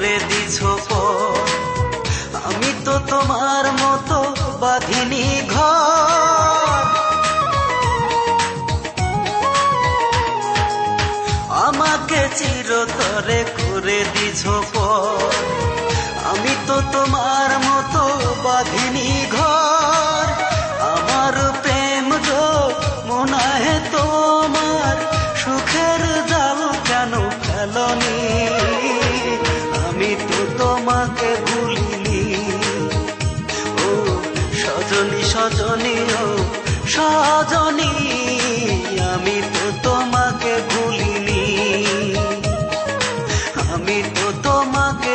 করে দিছ আমি তো তোমার মতো বাঁধিনি ঘর। আমাকে চিরতরে করে দিছ আমি তো তোমার সজনী সজনী আমি তো তোমাকে ভুলিনি। আমি তো তোমাকে